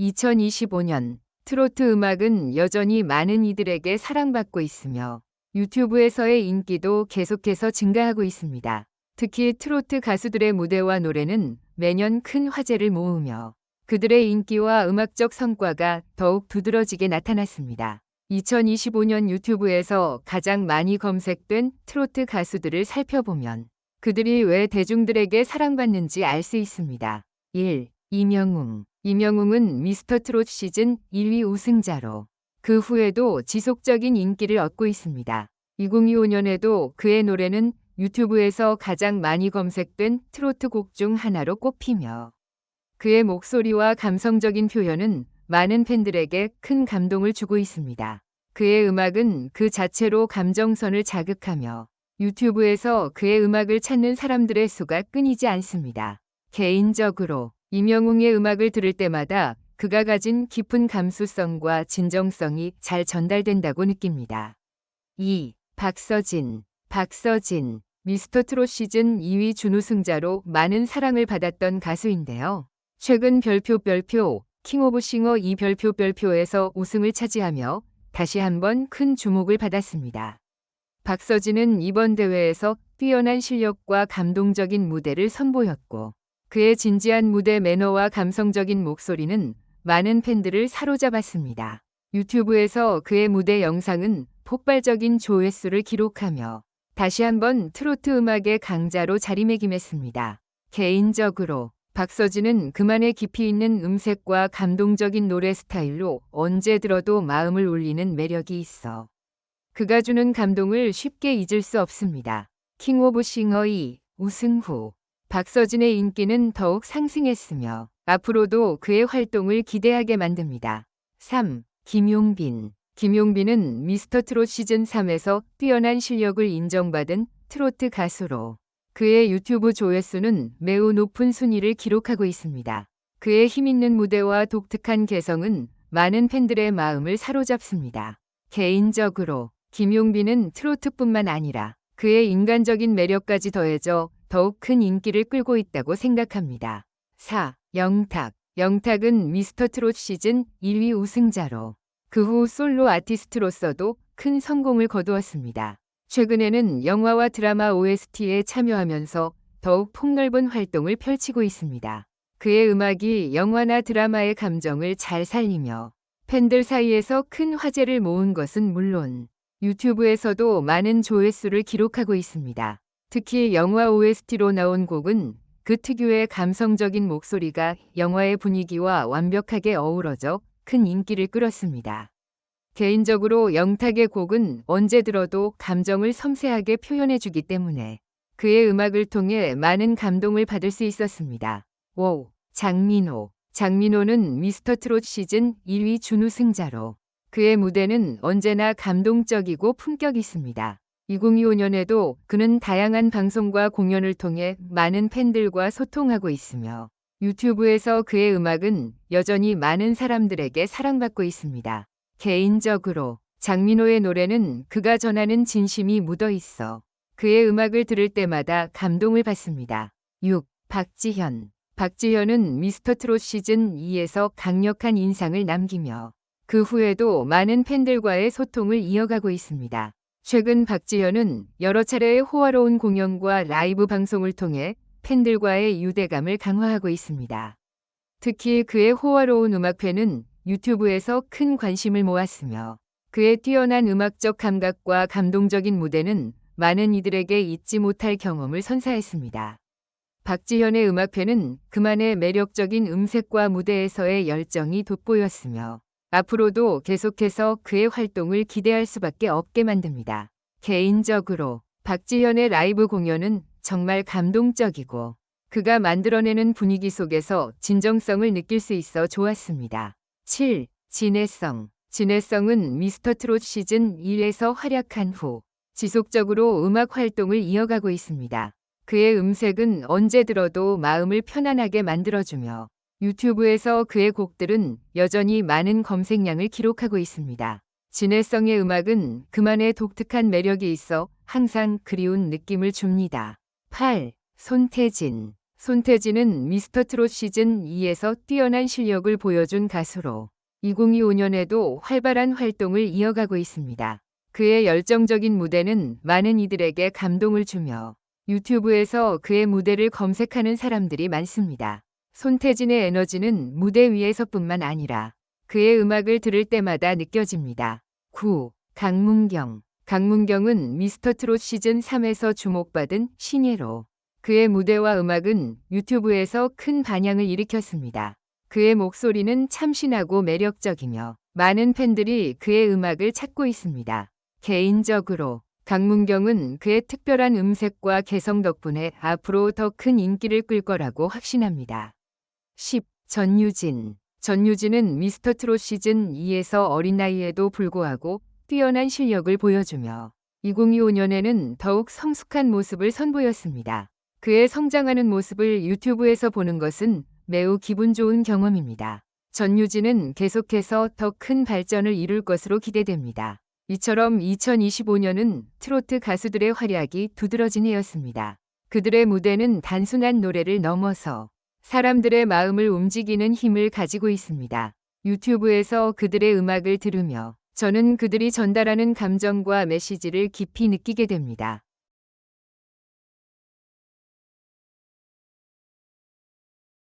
2025년 트로트 음악은 여전히 많은 이들에게 사랑받고 있으며 유튜브에서의 인기도 계속해서 증가하고 있습니다. 특히 트로트 가수들의 무대와 노래는 매년 큰 화제를 모으며 그들의 인기와 음악적 성과가 더욱 두드러지게 나타났습니다. 2025년 유튜브에서 가장 많이 검색된 트로트 가수들을 살펴보면 그들이 왜 대중들에게 사랑받는지 알 수 있습니다. 1. 이명웅. 이명웅은 미스터 트롯 시즌 1위 우승자로 그 후에도 지속적인 인기를 얻고 있습니다. 2025년에도 그의 노래는 유튜브에서 가장 많이 검색된 트로트 곡 중 하나로 꼽히며 그의 목소리와 감성적인 표현은 많은 팬들에게 큰 감동을 주고 있습니다. 그의 음악은 그 자체로 감정선을 자극하며 유튜브에서 그의 음악을 찾는 사람들의 수가 끊이지 않습니다. 개인적으로 이명웅의 음악을 들을 때마다 그가 가진 깊은 감수성과 진정성이 잘 전달된다고 느낍니다. 2. 박서진. 박서진. 미스터 트롯 시즌 2위 준우승자로 많은 사랑을 받았던 가수인데요. 최근 별표 별표 킹 오브 싱어 2 별표 별표에서 우승을 차지하며 다시 한번 큰 주목을 받았습니다. 박서진은 이번 대회에서 뛰어난 실력과 감동적인 무대를 선보였고 그의 진지한 무대 매너와 감성적인 목소리는 많은 팬들을 사로잡았습니다. 유튜브에서 그의 무대 영상은 폭발적인 조회수를 기록하며 다시 한번 트로트 음악의 강자로 자리매김했습니다. 개인적으로 박서진은 그만의 깊이 있는 음색과 감동적인 노래 스타일로 언제 들어도 마음을 울리는 매력이 있어 그가 주는 감동을 쉽게 잊을 수 없습니다. 킹 오브 싱어 2 우승 후 박서진의 인기는 더욱 상승했으며 앞으로도 그의 활동을 기대하게 만듭니다. 3. 김용빈 김용빈은 미스터 트롯 시즌 3에서 뛰어난 실력을 인정받은 트로트 가수로 그의 유튜브 조회수는 매우 높은 순위를 기록하고 있습니다. 그의 힘있는 무대와 독특한 개성은 많은 팬들의 마음을 사로잡습니다. 개인적으로 김용빈은 트로트뿐만 아니라 그의 인간적인 매력까지 더해져 더욱 큰 인기를 끌고 있다고 생각합니다. 4. 영탁. 영탁은 미스터 트롯 시즌 1위 우승자로 그 후 솔로 아티스트로서도 큰 성공을 거두었습니다. 최근에는 영화와 드라마 OST에 참여하면서 더욱 폭넓은 활동을 펼치고 있습니다. 그의 음악이 영화나 드라마의 감정을 잘 살리며 팬들 사이에서 큰 화제를 모은 것은 물론 유튜브에서도 많은 조회수를 기록하고 있습니다. 특히 영화 OST로 나온 곡은 그 특유의 감성적인 목소리가 영화의 분위기와 완벽하게 어우러져 큰 인기를 끌었습니다. 개인적으로 영탁의 곡은 언제 들어도 감정을 섬세하게 표현해주기 때문에 그의 음악을 통해 많은 감동을 받을 수 있었습니다. 5. 장민호. 장민호는 미스터 트롯 시즌 1위 준우승자로 그의 무대는 언제나 감동적이고 품격 있습니다. 2025년에도 그는 다양한 방송과 공연을 통해 많은 팬들과 소통하고 있으며 유튜브에서 그의 음악은 여전히 많은 사람들에게 사랑받고 있습니다. 개인적으로 장민호의 노래는 그가 전하는 진심이 묻어 있어 그의 음악을 들을 때마다 감동을 받습니다. 6. 박지현. 박지현은 미스터 트롯 시즌 2에서 강력한 인상을 남기며 그 후에도 많은 팬들과의 소통을 이어가고 있습니다. 최근 박지현은 여러 차례의 호화로운 공연과 라이브 방송을 통해 팬들과의 유대감을 강화하고 있습니다. 특히 그의 호화로운 음악회는 유튜브에서 큰 관심을 모았으며 그의 뛰어난 음악적 감각과 감동적인 무대는 많은 이들에게 잊지 못할 경험을 선사했습니다. 박지현의 음악회는 그만의 매력적인 음색과 무대에서의 열정이 돋보였으며 앞으로도 계속해서 그의 활동을 기대할 수밖에 없게 만듭니다. 개인적으로 박지현의 라이브 공연은 정말 감동적이고 그가 만들어내는 분위기 속에서 진정성을 느낄 수 있어 좋았습니다. 7. 진해성. 진해성은 미스터 트롯 시즌 1에서 활약한 후 지속적으로 음악 활동을 이어가고 있습니다. 그의 음색은 언제 들어도 마음을 편안하게 만들어주며 유튜브에서 그의 곡들은 여전히 많은 검색량을 기록하고 있습니다. 진해성의 음악은 그만의 독특한 매력이 있어 항상 그리운 느낌을 줍니다. 8. 손태진. 손태진은 미스터 트롯 시즌 2에서 뛰어난 실력을 보여준 가수로 2025년에도 활발한 활동을 이어가고 있습니다. 그의 열정적인 무대는 많은 이들에게 감동을 주며 유튜브에서 그의 무대를 검색하는 사람들이 많습니다. 손태진의 에너지는 무대 위에서뿐만 아니라 그의 음악을 들을 때마다 느껴집니다. 9. 강문경 강문경은 미스터 트롯 시즌 3에서 주목받은 신예로 그의 무대와 음악은 유튜브에서 큰 반향을 일으켰습니다. 그의 목소리는 참신하고 매력적이며 많은 팬들이 그의 음악을 찾고 있습니다. 개인적으로 강문경은 그의 특별한 음색과 개성 덕분에 앞으로 더 큰 인기를 끌 거라고 확신합니다. 10. 전유진 전유진은 미스터 트롯 시즌 2에서 어린 나이에도 불구하고 뛰어난 실력을 보여주며 2025년에는 더욱 성숙한 모습을 선보였습니다. 그의 성장하는 모습을 유튜브에서 보는 것은 매우 기분 좋은 경험입니다. 전유진은 계속해서 더 큰 발전을 이룰 것으로 기대됩니다. 이처럼 2025년은 트로트 가수들의 활약이 두드러진 해였습니다. 그들의 무대는 단순한 노래를 넘어서 사람들의 마음을 움직이는 힘을 가지고 있습니다. 유튜브에서 그들의 음악을 들으며 저는 그들이 전달하는 감정과 메시지를 깊이 느끼게 됩니다.